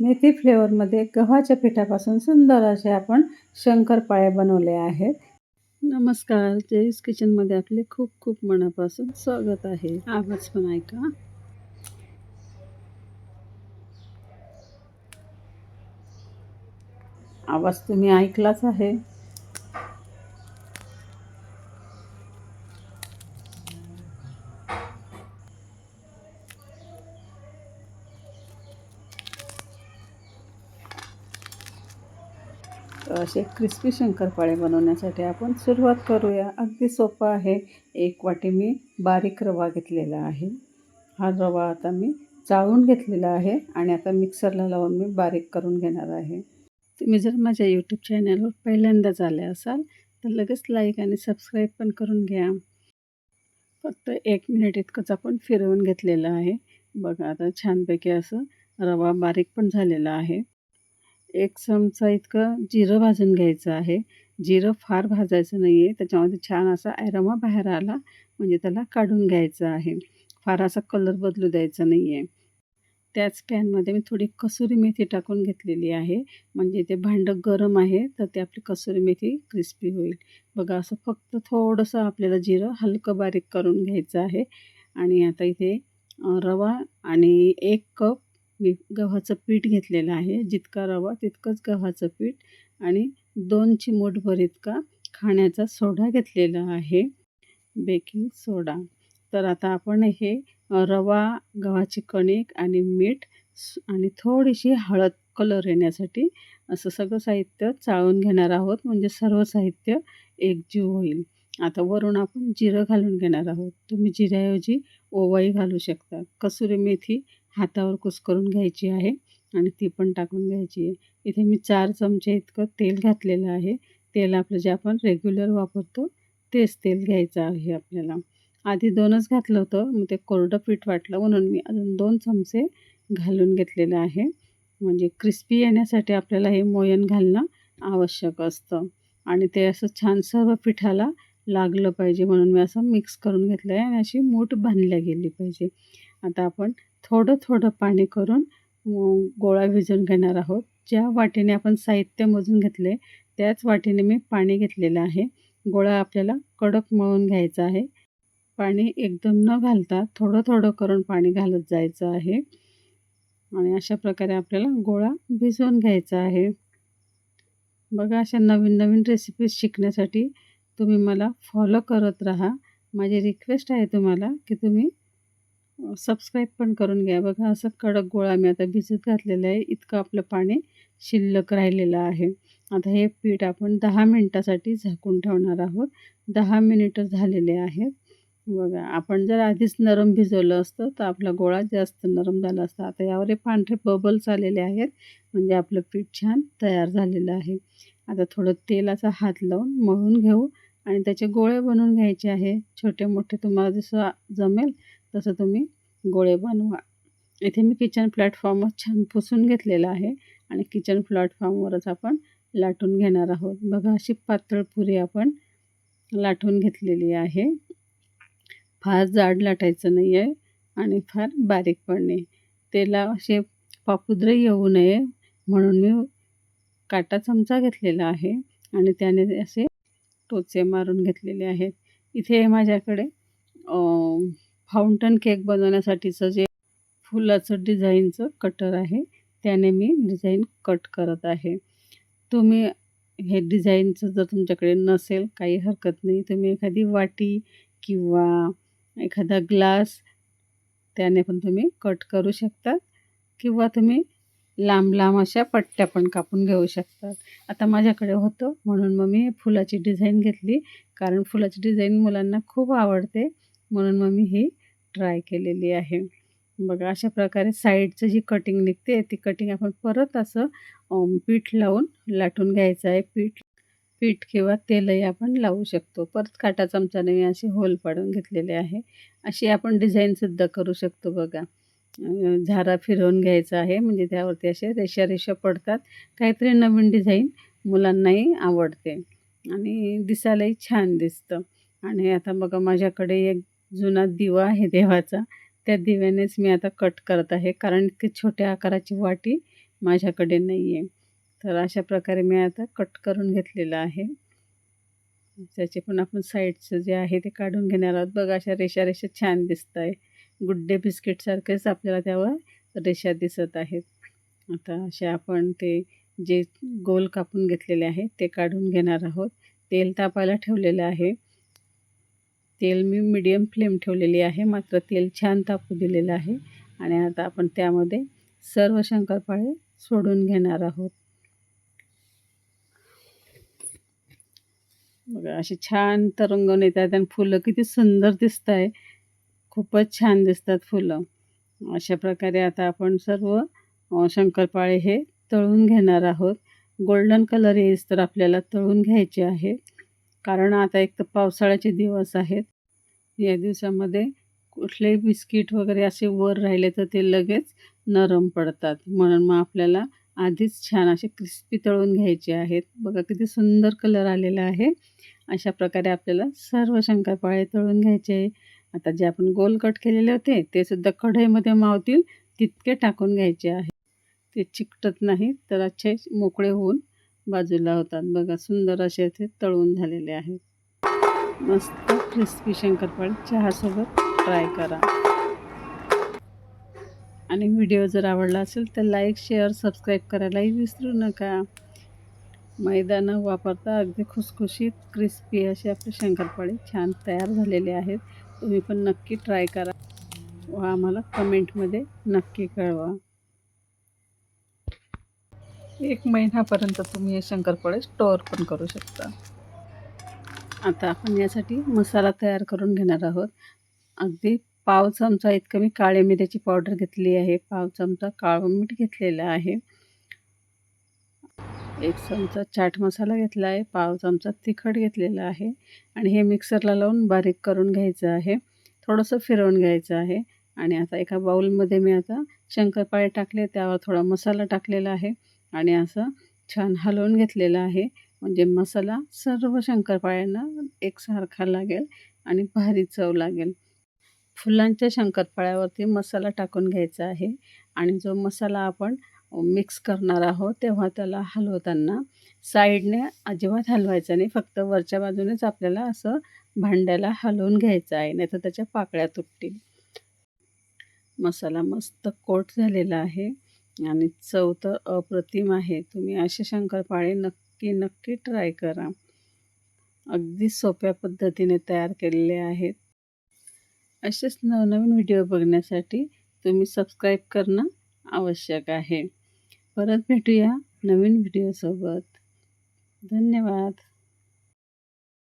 मेथी फ्लेवरमध्ये गव्हाच्या पिठापासून सुंदर असे आपण शंकरपाळे बनवले आहेत. नमस्कार जयस किचनमध्ये आपले खूप खूप मनापासून स्वागत आहे. आवाज पण ऐका. आवाज तुम्ही ऐकलाच आहे. असे क्रिस्पी शंकरपाळे बनवण्यासाठी आपण सुरुवात करूया. अगदी सोपं आहे. एक वाटी मी बारीक रवा घेतलेला आहे. हा रवा आता मी चाळून घेतलेला आहे आणि आता मिक्सरला लावून मी बारीक करून घेणार आहे. तुम्ही जर माझ्या यूट्यूब चॅनलवर पहिल्यांदाच आले असाल तर लगेच लाईक आणि सबस्क्राईब पण करून घ्या. फक्त एक मिनिट इतकंच आपण फिरवून घेतलेलं आहे. बघा आता छानपैकी असं रवा बारीक पण झालेला आहे. एक चमचा इतकं जिरं भाजून घ्यायचं आहे. जिरं फार भाजायचं नाही आहे त्याच्यामध्ये छान असा ॲरोमा बाहेर आला म्हणजे त्याला काढून घ्यायचं आहे. फार असा कलर बदलू द्यायचा नाही आहे त्याच पॅनमध्ये मी थोडी कसुरी मेथी टाकून घेतलेली आहे. म्हणजे ते भांडं गरम आहे तर ते आपली कसुरी मेथी क्रिस्पी होईल. बघा असं फक्त थोडंसं आपल्याला जिरं हलकं बारीक करून घ्यायचं आहे. आणि आता इथे रवा आणि एक कप मी गव्हाचं पीठ घेतलेलं आहे. जितका रवा तितकंच गव्हाचं पीठ आणि दोन चिमूटभर इतका खाण्याचा सोडा घेतलेला आहे. Baking soda. तर आता आपण हे रवा गव्हाची कणिक आणि मीठ आणि थोडीशी हळद कलर येण्यासाठी असं सगळं साहित्य चाळून घेणार आहोत. म्हणजे सर्व साहित्य एकजीव होईल. आता वरून आपण जिरं घालून घेणार आहोत. तुम्ही जिऱ्याऐवजी ओवाई घालू शकता. कसुरी मेथी हातावर कुस्करून घ्यायची आहे आणि ती पण टाकून घ्यायची आहे. इथे मी चार चमचे इतकं तेल घातलेलं आहे. तेल आपलं जे आपण रेग्युलर वापरतो तेच तेल घ्यायचं आहे आपल्याला. आधी दोनच घातलं होतं मग ते कोरडं पीठ वाटलं म्हणून मी अजून दोन चमचे घालून घेतलेलं आहे. म्हणजे क्रिस्पी येण्यासाठी आपल्याला हे मोयन घालणं आवश्यक असतं. आणि ते असं छान सर्व पिठाला लागलं पाहिजे म्हणून मी असं मिक्स करून घेतलं आहे आणि अशी मूठ बांधल्या गेली पाहिजे. आता आपण थोडं थोडं पाणी करून गोळा भिजवून घेणार आहोत. ज्या वाटीने आपण साहित्य मोजून घेतले त्याच वाटीने मी पाणी घेतलेलं आहे. गोळा आपल्याला कडक मळून घ्यायचा आहे. पाणी एकदम न घालता थोडं थोडं करून पाणी घालत जायचं आहे. आणि अशा प्रकारे आपल्याला गोळा भिजवून घ्यायचा आहे. बघा अशा नवीन नवीन रेसिपीज शिकण्यासाठी तुम्ही मला फॉलो करत राहा. माझी रिक्वेस्ट आहे तुम्हाला की तुम्ही सबस्क्राईब पण करून घ्या. बघा असं कडक गोळा मी आता भिजत घातलेलं आहे. इतकं आपलं पाणी शिल्लक राहिलेलं आहे. आता हे पीठ आपण दहा मिनटासाठी झाकून ठेवणार आहोत. दहा मिनिटं झालेले आहेत. बघा आपण जर आधीच नरम भिजवलं असतं तर आपला गोळा जास्त नरम झाला असता. आता यावर हे पांढरे बबल्स आलेले आहेत. म्हणजे आपलं पीठ छान तयार झालेलं आहे. आता थोडं तेलाचा हात लावून मळून घेऊ. आणि त्याचे गोळे बनवून घ्यायचे आहे. छोटे मोठे तुम्हाला जसं जमेल तसं तुम्ही गोळे बनवा. इथे मी किचन प्लॅटफॉर्मवर छान पुसून घेतलेलं आहे आणि किचन प्लॅटफॉर्मवरच आपण लाटून घेणार आहोत. बघा अशी पातळ पुरी आपण लाटून घेतलेली आहे. फार जाड लाटायचं नाही आहे आणि फार बारीक पण नाही. त्याला असे पापुद्रे येऊ नये म्हणून मी काटा चमचा घेतलेला आहे आणि त्याने असे टोचे मारून घेतलेले आहेत. इथे माझ्याकडे फाउंटन केक बनवण्यासाठीचं जे फुलाचं डिझाईनचं कटर आहे त्याने मी डिझाईन कट करत आहे. तुम्ही हे डिझाईनचं जर तुमच्याकडे नसेल काही हरकत नाही. तुम्ही एखादी वाटी किंवा एखादा ग्लास त्याने पण तुम्ही कट करू शकता किंवा तुम्ही लांब लांब अशा पट्ट्या पण कापून घेऊ शकतात. आता माझ्याकडे होतं म्हणून मग मी फुलाची डिझाईन घेतली. कारण फुलाची डिझाईन मुलांना खूप आवडते. म्हणून मग मी ही ट्राय केलेली आहे. बघा अशा प्रकारे साईडचं जी कटिंग निघते ती कटिंग आपण परत असं पीठ लावून लाटून घ्यायचं आहे. पीठ पीठ किंवा तेलही आपण लावू शकतो. परत काटा चमचाने मी असे होल पाडून घेतलेले आहे. अशी आपण डिझाईनसुद्धा करू शकतो बघा. झारा फिरवून घ्यायचा आहे म्हणजे त्यावरती असे रेषा रेषा पडतात. काहीतरी नवीन डिझाईन मुलांनाही आवडते. आणि दिसायलाही छान दिसतं. आणि आता बघा माझ्याकडे एक जुना दिवा आहे देवाचा. त्या दिव्यानेच मी आता कट करत आहे. कारण इतकी छोट्या आकाराची वाटी माझ्याकडे नाही आहे तर अशा प्रकारे मी आता कट करून घेतलेलं आहे. त्याचे पण आपण साईडचं जे आहे ते काढून घेणार आहोत. बघा अशा रेषा रेषा छान दिसत आहे गुड्डे बिस्किटसारखेच आपल्याला त्यावर रेषा दिसत आहेत. आता असे आपण ते जे गोल कापून घेतलेले आहे ते काढून घेणार आहोत. तेल तापायला ठेवलेलं आहे. तेल मी मिडियम फ्लेम ठेवलेली आहे. मात्र तेल छान तापू दिलेलं आहे. आणि आता आपण त्यामध्ये सर्व शंकरपाळे सोडून घेणार आहोत. बघा असे छान तरंगवून येतात आणि फुलं किती सुंदर दिसत आहे. खूपच छान दिसतात फुलं. अशा प्रकारे आता आपण सर्व शंकरपाळे हे तळून घेणार आहोत. गोल्डन कलर येईस तर आपल्याला तळून घ्यायचे आहे. कारण आता एक तर पावसाळ्याचे दिवस आहेत. या दिवसामध्ये कुठलेही बिस्किट वगैरे असे वर राहिले तर ते लगेच नरम पडतात. म्हणून मग आपल्याला आधीच छान असे क्रिस्पी तळून घ्यायचे आहेत. बघा किती सुंदर कलर आलेला आहे. अशा प्रकारे आपल्याला सर्व शंकरपाळे तळून घ्यायचे आहे. आता जे आपण गोल कट केलेले होते ते सुद्धा कढईमध्ये मावतील तितके टाकून घ्यायचे आहे. ते चिकटत नाही तर अच्छे मोकळे होऊन बाजूला होतात. बघा सुंदर असे ते तळून झालेले आहेत. मस्त क्रिस्पी शंकरपाळी. चहासोबत ट्राय करा. आणि व्हिडिओ जर आवडला असेल तर लाईक शेअर सबस्क्राईब करायलाही विसरू नका. मैदा न वापरता अगदी खुसखुशीत क्रिस्पी असे आपले शंकरपाळे छान तयार झालेले आहेत. तुम्ही पण नक्की ट्राय करा. व आम्हाला कमेंटमध्ये नक्की कळवा. एक महिन्यापर्यंत तुम्ही हे शंकरपाळे स्टोअर पण करू शकता. आता आपण यासाठी मसाला तयार करून घेणार आहोत. अगदी पाव चमचा इतकं मी काळे मिऱ्याची पावडर घेतली आहे. पाव चमचा काळं मीठ घेतलेलं आहे. एक चमचा चाट मसाला घेतला आहे. पाव चमचा तिखट घेतलेला आहे. आणि हे मिक्सरला लावून बारीक करून घ्यायचं आहे. थोडंसं फिरवून घ्यायचं आहे. आणि आता एका बाऊलमध्ये मी आता शंकरपाळे टाकले. त्यावर थोडा मसाला टाकलेला आहे. आणि असं छान हलवून घेतलेलं आहे. म्हणजे मसाला सर्व शंकरपाळ्यांना एकसारखा लागेल आणि भारी चव लागेल. फुलांच्या शंकरपाळ्यावरती मसाला टाकून घ्यायचा आहे आणि जो मसाला आपण मिक्स करणार आहोत तेव्हा त्याला हलवताना साईडने अजिबात हलवायचं नाही. फक्त वरच्या बाजूनेच आपल्याला असं भांड्याला हलवून घ्यायचं आहे नाही तर त्याच्या पाकळ्या तुटतील. मसाला मस्त कोट झालेला आहे. आणि चव तर अप्रतिम आहे. तुम्ही असे शंकरपाळे नक्की नक्की ट्राय करा. अगदी सोप्या पद्धतीने तयार केलेले आहेत. असेच नवनवीन व्हिडिओ बघण्यासाठी तुम्ही सबस्क्राईब करणं आवश्यक आहे. परत भेटूया नवीन व्हिडिओसोबत धन्यवाद.